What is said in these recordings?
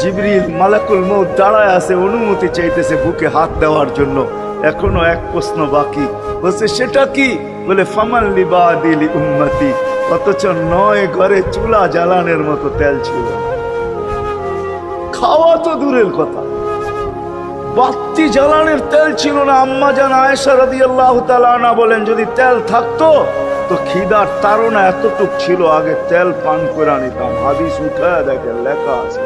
জিবরিল মালাকুল মৌত দাঁড়ায় আছে, অনুমতি চাইতেছে বুকে হাত দেওয়ার জন্য। এখনও এক প্রশ্ন বাকি। বলছে, সেটা কি? বলে ফামাল লিবা দিলি উম্মতি। অথচ নয় ঘরে চুলা জ্বালানের মতো তেল ছিল। খাওয়া তো দূরের কথা। বাত্তি জ্বালানের তেল ছিল না। আম্মা জান আয়েশা রাদিয়াল্লাহু তাআলা না বলেন, যদি তেল থাকতো, তো খিদার তাড়না এতটুক ছিল, আগে তেল পান করে নিতাম। হাদিস উঠায় দেখেন, লেখা আছে।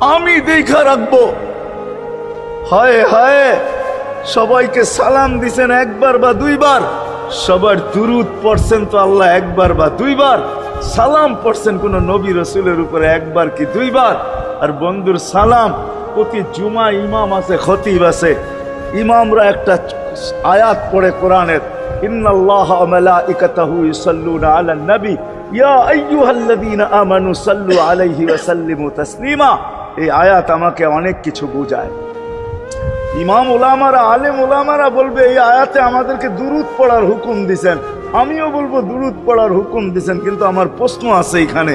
আমি দেখা রাখব। হায় হায়, সবাইকে সালাম দিছেন একবার বা দুইবার। সবার দুরুদ পড়ছেন তো আল্লাহ একবার বা দুইবার। সালাম পড়ছেন কোন নবী রসুলের উপরে একবার কি দুইবার? আর বন্ধুর সালাম, প্রতি জুমা ইমাম আছে, খতিব আছে। ইমামরা একটা আয়াত পড়ে কোরআনের, ইন্নাল্লাহ আলান নবী ইয়া আমানু সাল্লু আলাইহি ওয়া তাসলিমা। এই আয়াত আমাকে অনেক কিছু বোঝায়। ইমাম ওলামারা আলেম ওলামারা বলবে, এই আয়াতে আমাদেরকে দুরুদ পড়ার হুকুম দিছেন। আমিও বলব, দুরুদ পড়ার হুকুম দিছেন, কিন্তু আমার প্রশ্ন আছে এখানে।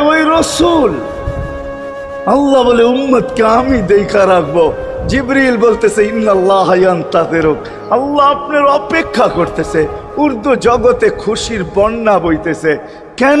ওই রসুল। আল্লাহ বলে আমি বলতেছে আল্লাহ আপনার অপেক্ষা করতেছে। উর্দু জগতে খুশির বন্যা বইতেছে। কেন?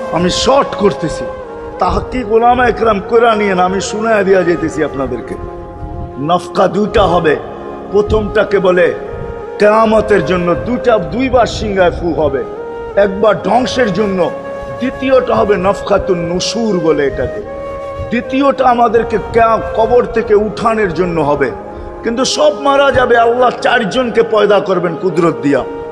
আমি শর্ট করতেছি। তাহাকি গোলামা একরাম করে নিয়ে আমি শুনে দিয়া যেতেছি আপনাদেরকে। নফকা দুইটা হবে। প্রথমটাকে বলে, কেয়ামতের জন্য দুটা দুইবার সিংহায় ফু হবে। একবার ধ্বংসের জন্য, দ্বিতীয়টা হবে নফখাতুন নুসুর বলে এটাকে। দ্বিতীয়টা আমাদেরকে কবর থেকে উঠানের জন্য হবে। কিন্তু সব মারা যাবে, আল্লাহ চারজনকে পয়দা করবেন কুদরত দিয়া।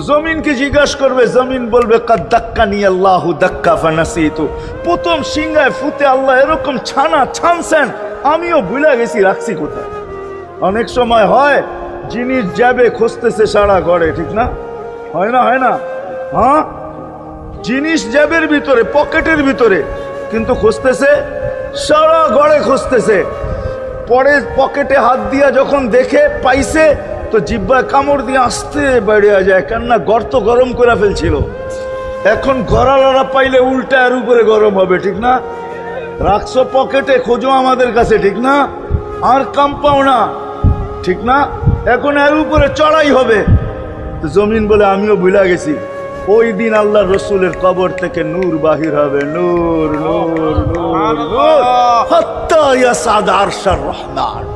জমিনকে জিজ্ঞাসা করবে, জমিন বলবে নিয়ে দাক্কা ফানাসি প্রথম সিংহায় ফুতে আল্লাহ এরকম ছানা ছানছেন, আমিও ভুলে গেছি, রাখছি কোথায়। অনেক সময় হয়, জিনিস যাবে, খুঁজতেছে সারা ঘরে, ঠিক না? হয় না হয় না? হ্যাঁ? জিনিস জ্যাবের ভিতরে, পকেটের ভিতরে, কিন্তু খুঁজতেছে, সারা ঘরে খুঁজতেছে। পরে পকেটে হাত দিয়া যখন দেখে, পাইছে তো জিব্বায় কামড় দিয়ে আসতে বেড়িয়ে যায় কেননা গর্ত গরম করে ফেলছিল। এখন গড়ালড়া পাইলে উল্টা এর উপরে গরম হবে ঠিক না? রাখছো পকেটে খোঁজো আমাদের কাছে ঠিক না? আর কাম পাও না ঠিক না? এখন এর উপরে চড়াই হবে। তো জমিন বলে আমিও ভুলা গেছি। ওই দিন আল্লাহ রসুলের কবর থেকে নূর বাহির হবে। নূর নূর নূর নূর। ইয়াসাদ আরশার রহমান।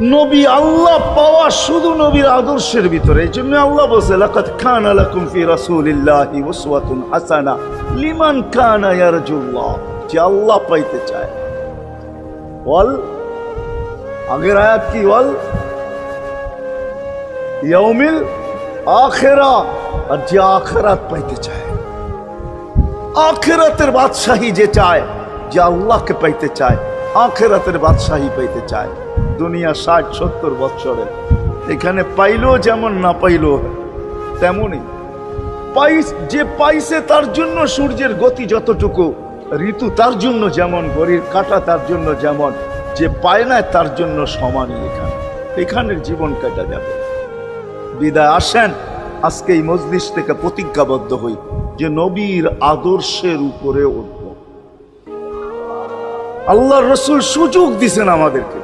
নবী আল্লাহ পাওয়া শুধু নবীর আদর্শের ভিতরে। এই জন্য আল্লাহ বলছে লাকাত কানা লাকুম ফি রাসূলিল্লাহি উসওয়াতুন হাসানা লিমান কানা ইয়ারজুল্লাহ। যে আল্লাহ পাইতে চায়। বল আগের আয়াত কি বল ইয়াউমিল আখেরা। আর যে আখেরাত পাইতে চায়। আখেরাতের বাদশাহী যে চায়, যে আল্লাহকে পাইতে চায়, আখেরাতের বাদশাহী পাইতে চায়। দুনিয়া ষাট, সত্তর বৎসরের। এখানে পাইলো যেমন না পাইলো, তেমনই। পাইস, যে পাইছে তার জন্য সূর্যের গতি যতটুকু, ঋতু তার জন্য যেমন, ঘড়ির কাটা তার জন্য যেমন, যে পায় না তার জন্য সমানই এখানে। এখানের জীবন কাটা যাবে। বিদায়, আসেন। আজকে এই মজলিস থেকে প্রতিজ্ঞাবদ্ধ হই যে নবীর আদর্শের উপরে উঠব। আল্লাহ রসুল সুযোগ দিছেন আমাদেরকে।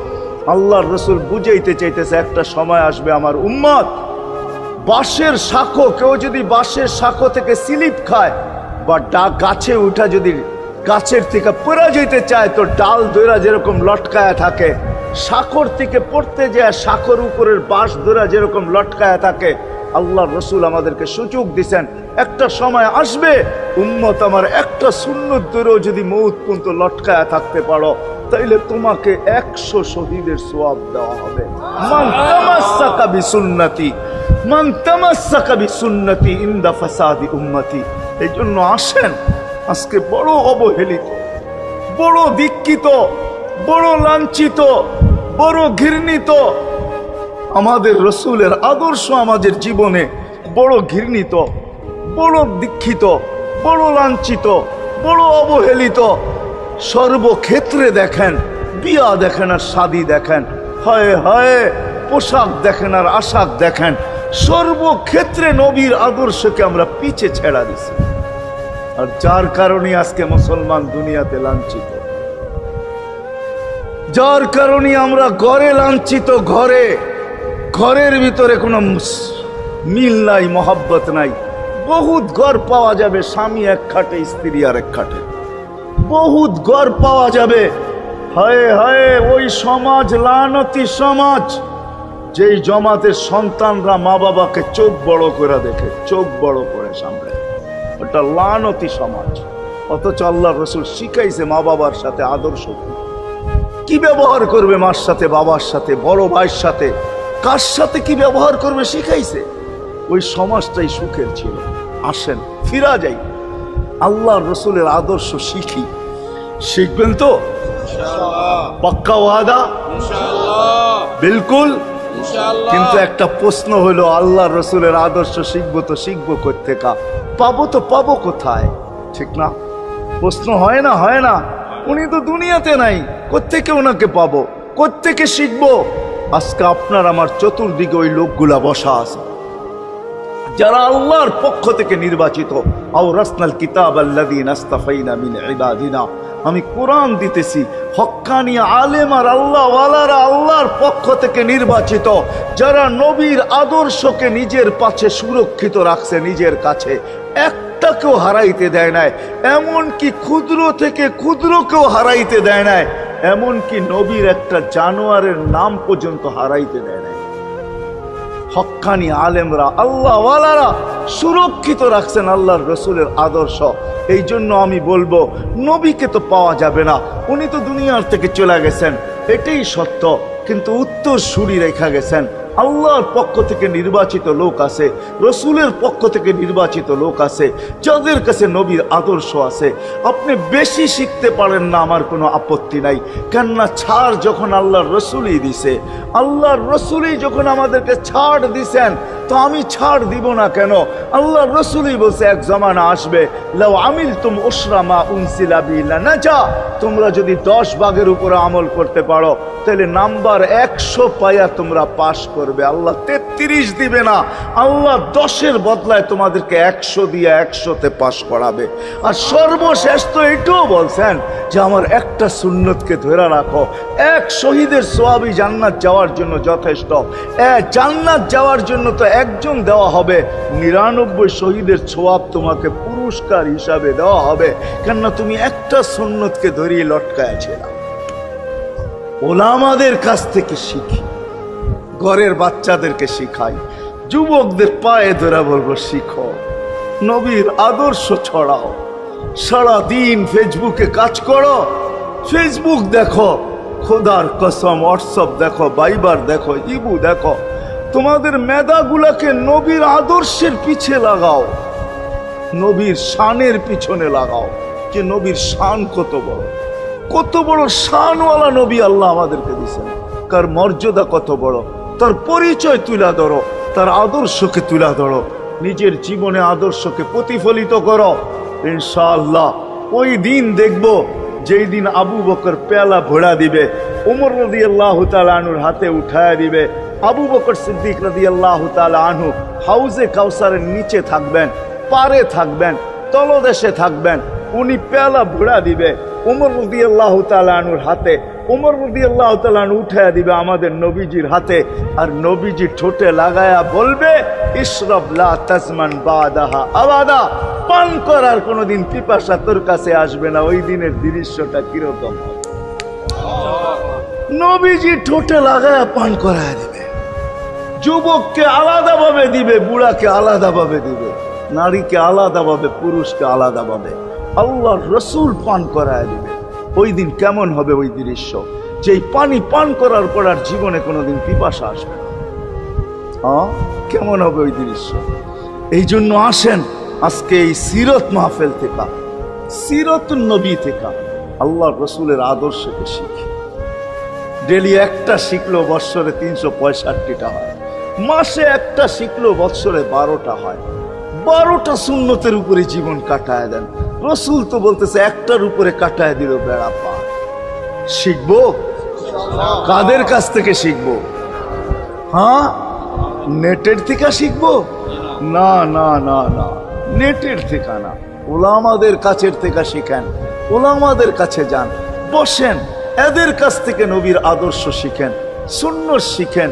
আল্লাহর রসুল বুঝাইতে চাইতেছে, একটা সময় আসবে আমার উম্মত। বাঁশের শাখো, কেউ যদি বাঁশের শাখো থেকে স্লিপ খায় বা ডা, গাছে উঠা যদি গাছের থেকে পড়া যেতে চায়, তো ডাল দৈরা যেরকম লটকায়া থাকে, শাখর থেকে পড়তে যায়, শাখর উপরের বাঁশ দৈরা যেরকম লটকায়া থাকে আল্লাহ রসুল আমাদেরকে সুযোগ দিছেন, একটা সময় আসবে, উম্মত আমার একটা সুন্নত ধরেও যদি মৌত লটকায়া থাকতে পারো, তাইলে তোমাকে একশো শহীদের সোয়াব দেওয়া হবে। মান তামাসসাকা বিসুন্নতি, মান তামাসসাকা বিসুন্নতি ইনদা ফাসাদি উম্মতি। এই জন্য আসেন, আজকে বড় অবহেলিত, বড় দীক্ষিত, বড় লাঞ্ছিত, বড় ঘৃণিত আমাদের রসুলের আদর্শ আমাদের জীবনে বড় ঘৃণিত, বড় দীক্ষিত, বড় লাঞ্ছিত, বড় অবহেলিত। সর্বক্ষেত্রে দেখেন, বিয়া দেখেন আর শাদি দেখেন, হয় হয়, পোশাক দেখেন আর আশাক দেখেন। সর্বক্ষেত্রে নবীর আদর্শকে আমরা পিছে ছেড়া দিছি। আর যার কারণে আজকে মুসলমান দুনিয়াতে লাঞ্ছিত? যার কারণে আমরা ঘরে লাঞ্ছিত ঘরে। ঘরের ভিতরে কোনো মিল নাই, মহাব্বত নাই। বহুত ঘর পাওয়া যাবে স্বামী এক খাটে, স্ত্রী আর এক খাটে। বহুত ঘর পাওয়া যাবে। হায় হায়, ওই সমাজ, লানতি সমাজ। যেই জমাতের সন্তানরা মা বাবাকে চোখ বড় করে দেখে, চোখ বড় করে সামনে ওটা লানতি সমাজ। অথচ আল্লাহ রসুল শিখাইছে মা বাবার সাথে আদর্শ। কি। ব্যবহার করবে মার সাথে, বাবার সাথে, বড় ভাইয়ের সাথে? কার সাথে কি ব্যবহার করবে শিখাইছে? ওই সমাজটাই সুখের ছিল। আসেন ফিরা যাই। আল্লাহ রসুলের আদর্শ শিখি। শিখবেন তো? পাক্কা ওয়াদা? বিলকুল? কিন্তু একটা প্রশ্ন হলো আল্লাহ রসুলের আদর্শ শিখব তো শিখব কোথেকা পাবো তো পাবো কোথায়? ঠিক না? প্রশ্ন হয় না হয় না। উনি তো দুনিয়াতে নাই। কোত্থেকে ওনাকে পাবো? কোত্থেকে শিখব? আজকে আপনার আমার চতুর্দিকে ওই লোকগুলা বসা আছে। যারা আল্লাহর পক্ষ থেকে নির্বাচিত, আও কিতাব আল্লাযীন আস্তাফাইনা আমি কোরআন দিতেছি, হক্কানি আলেম আর আল্লাহ ওয়ালারা আল্লাহর পক্ষ থেকে নির্বাচিত, যারা নবীর আদর্শকে নিজের পাশে সুরক্ষিত রাখছে নিজের কাছে, একটাকেও হারাইতে দেয় নাই, এমনকি ক্ষুদ্র থেকে ক্ষুদ্রকেও হারাইতে দেয় নাই। এমনকি নবীর একটা জানোয়ারের নাম পর্যন্ত হারাইতে দেয় নাই। হক্কানি আলেমরা, আল্লাহওয়ালারা সুরক্ষিত রাখছেন আল্লাহর রসুলের আদর্শ। এই জন্য আমি বলব, নবীকে তো পাওয়া যাবে না। উনি তো দুনিয়ার থেকে চলে গেছেন। এটাই সত্য, কিন্তু উত্তর সুরি রেখা গেছেন। আল্লাহর পক্ষ থেকে নির্বাচিত লোক আছে, রসুলের পক্ষ থেকে নির্বাচিত লোক আছে, যাদের কাছে নবীর আদর্শ আছে। আপনি বেশি শিখতে পারেন না, আমার কোনো আপত্তি নাই। কেননা ছাড় যখন আল্লাহর রসুলই দিছে, আল্লাহর রসুলই যখন আমাদেরকে ছাড় দিছেন, তো আমি ছাড় দিব না কেন? আল্লাহর রসুলই বলছে, এক জমানা আসবে লাও আমিল তুম ওসরা মা উনসিলা বিলা তোমরা যদি দশ ভাগের উপরে আমল করতে পারো, তাহলে নাম্বার একশো পাইয়া তোমরা পাশ করবে। আল্লাহ তেত্রিশ দিবে না, আল্লাহ দশের বদলায় তোমাদেরকে একশো দিয়ে একশোতে পাশ করাবে। আর সর্বশেষ তো এটাও বলছেন যে, আমার একটা সুন্নতকে ধরে রাখো। এক শহীদের সোয়াবি জান্নাত যাওয়ার জন্য যথেষ্ট। জান্নাত যাওয়ার জন্য তো একজন দেওয়া হবে, নিরানব্বই শহীদের সোয়াব তোমাকে পুরস্কার হিসাবে দেওয়া হবে। কেননা তুমি একটা সুন্নতকে ধরিয়ে লটকায়াছিলাম ওলামাদের কাছ থেকে শিখি, ঘরের বাচ্চাদেরকে শিখাই, যুবকদের পায়ে ধরে বলব শিখো, নবীর আদর্শ ছড়াও সারা দিন ফেসবুকে কাজ করো, ফেসবুক দেখো, খোদার কসম, হোয়াটসঅ্যাপ দেখো বাইবার দেখো, ইবু দেখো তোমাদের মেধাগুলাকে নবীর আদর্শের পিছে লাগাও। নবীর শানের পিছনে লাগাও, যে নবীর শান কত বড়। কত বড় শানওয়ালা নবী আল্লাহ আমাদেরকে দিয়েছেন। কার মর্যাদা কত বড়, তার পরিচয় তুলা ধরো, তার আদর্শকে তুলা ধরো, নিজের জীবনে আদর্শকে প্রতিফলিত করো। ইনশাআল্লাহ, ওই দিন দেখব, যেই দিন আবু বকর পেয়ালা ভোড়া দিবে, উমর রদি আল্লাহ আনুর হাতে উঠায় দিবে আবু বকর সিদ্দিক রদি আল্লাহ আনহু হাউজে কাউসারের নিচে থাকবেন, পারে থাকবেন, তলদেশে থাকবেন, উনি পেয়ালা ভুড়া দিবে। উমর রদি আল্লাহ তালানুর হাতে, উমর রদি আল্লাহ তালান উঠে দিবে আমাদের নবীজির হাতে। আর নবীজি ঠোঁটে লাগায়া বলবে ইসরব লা তাজমান বাদাহা আবাদা। পান করার কোনোদিন পিপাসা তোর কাছে আসবে না, ওই দিনের দৃশ্যটা কীরকম নবীজি ঠোঁটে লাগায়া পান করায় দিবে। যুবককে আলাদাভাবে দিবে, বুড়াকে আলাদাভাবে দিবে, নারীকে আলাদাভাবে, পুরুষকে আলাদাভাবে। আল্লাহ রসুল পান করায় দিবে। ওই দিন কেমন হবে ওই দৃশ্য? যেই পানি পান করার পর আর জীবনে কোনোদিন পিপাসা আসবে না। হ্যাঁ? কেমন হবে ওই দৃশ্য? এই জন্য আসেন আজকে এই সিরত মাহফেল থেকে, সিরত নবী থেকে আল্লাহ রসুলের আদর্শকে শিখি। ডেলি একটা শিখলো বৎসরে তিনশো পঁয়ষট্টিটা হয়। মাসে একটা শিখলো, বৎসরে বারোটা হয়। বারোটা সুন্নতের উপরে জীবন কাটায় দেন। রসুল তো বলতেছে, একটার উপরে কাটায় দিল বেড়া পা। শিখব? কাদের কাছ থেকে শিখব? হ্যাঁ? নেটের থেকে শিখব? না না না না। নেটের থেকে না। ওলামাদের কাছের থেকে শিখেন। ওলামাদের কাছে যান। বসেন। এদের কাছ থেকে নবীর আদর্শ শিখেন। শূন্য শিখেন।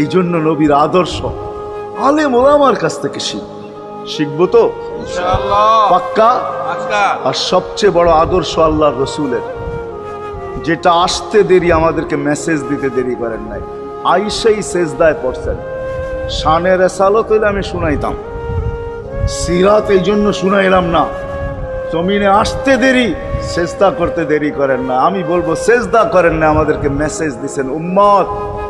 এই জন্য নবীর আদর্শ আলে মোলামার কাছ থেকে শিখব। শিখব তো? পাক্কা? আর সবচেয়ে বড় আদর্শ আল্লাহ রসুলের যেটা আসতে দেরি আমাদেরকে মেসেজ দিতে দেরি করেন নাই। আইসাই সেজদায় পড়ছেন। শানের এসালত হইলে আমি শুনাইতাম। সিরাত এই জন্য শুনাইলাম না। জমিনে আসতে দেরি সেজদা করতে দেরি করেন না। আমি বলব সেজদা করেন না আমাদেরকে মেসেজ দিছেন। উম্মত!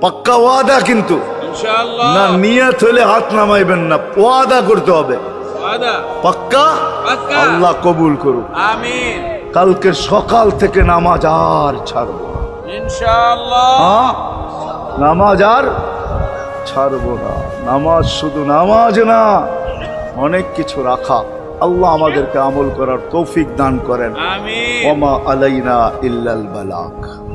পাক্কা ওয়াদা কিন্তু। না নিয়ত হলে হাত নামাইবেন না ওয়াদা করতে হবে। পাক্কা। আল্লাহ কবুল করুক। কালকে সকাল থেকে নামাজ আর ছাড়বো ইনশাআল্লাহ। নামাজ আর ছাড়বো না। নামাজ শুধু নামাজ না অনেক কিছু রাখা। আল্লাহ আমাদেরকে আমল করার তৌফিক দান করেন। ওমা আলাইনা ইল্লাল বালাক।